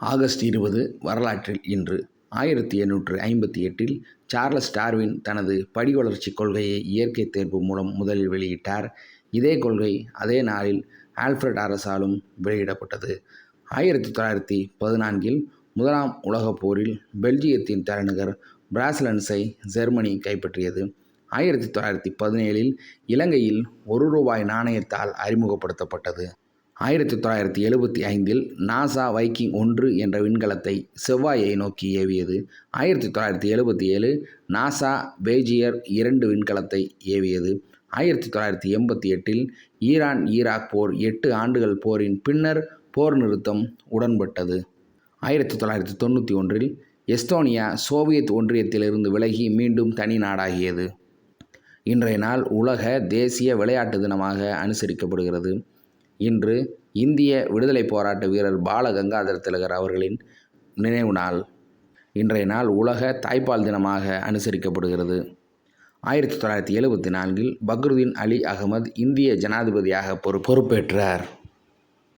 August இருபது வரலாற்றில் இன்று ஆயிரத்தி எண்ணூற்று ஐம்பத்தி எட்டில் சார்லஸ் டார்வின் தனது படி வளர்ச்சி கொள்கையை இயற்கை தேர்வு மூலம் முதலில் வெளியிட்டார். இதே கொள்கை அதே நாளில் ஆல்ஃபிரட் அரசாலும் வெளியிடப்பட்டது. ஆயிரத்தி தொள்ளாயிரத்தி பதினான்கில் முதலாம் உலகப் போரில் பெல்ஜியத்தின் தலைநகர் பிராசிலன்ஸை ஜெர்மனி கைப்பற்றியது. ஆயிரத்தி தொள்ளாயிரத்தி பதினேழில் இலங்கையில் ஒரு ரூபாய் நாணயத்தால் அறிமுகப்படுத்தப்பட்டது. ஆயிரத்தி தொள்ளாயிரத்தி எழுபத்தி ஐந்தில் நாசா வைக்கிங் ஒன்று என்ற விண்கலத்தை செவ்வாயை நோக்கி ஏவியது. ஆயிரத்தி தொள்ளாயிரத்தி எழுபத்தி ஏழு நாசா பேஜியர் இரண்டு விண்கலத்தை ஏவியது. ஆயிரத்தி தொள்ளாயிரத்தி எண்பத்தி எட்டில் ஈரான் ஈராக் போர் எட்டு ஆண்டுகள் போரின் பின்னர் போர் நிறுத்தம் உடன்பட்டது. ஆயிரத்தி தொள்ளாயிரத்தி தொண்ணூற்றி ஒன்றில் எஸ்தோனியா சோவியத் ஒன்றியத்திலிருந்து விலகி மீண்டும் தனி நாடாகியது. இன்றைய நாள் உலக தேசிய விளையாட்டு தினமாக அனுசரிக்கப்படுகிறது. இன்று இந்திய விடுதலை போராட்ட வீரர் பாலகங்காதர திலகர் அவர்களின் நினைவு நாள். இன்றைய நாள் உலக தாய்ப்பால் தினமாக அனுசரிக்கப்படுகிறது. ஆயிரத்தி தொள்ளாயிரத்தி எழுபத்தி நான்கில் பக்ருதீன் அலி அகமது இந்திய ஜனாதிபதியாக பொறு பொறுப்பேற்றார்.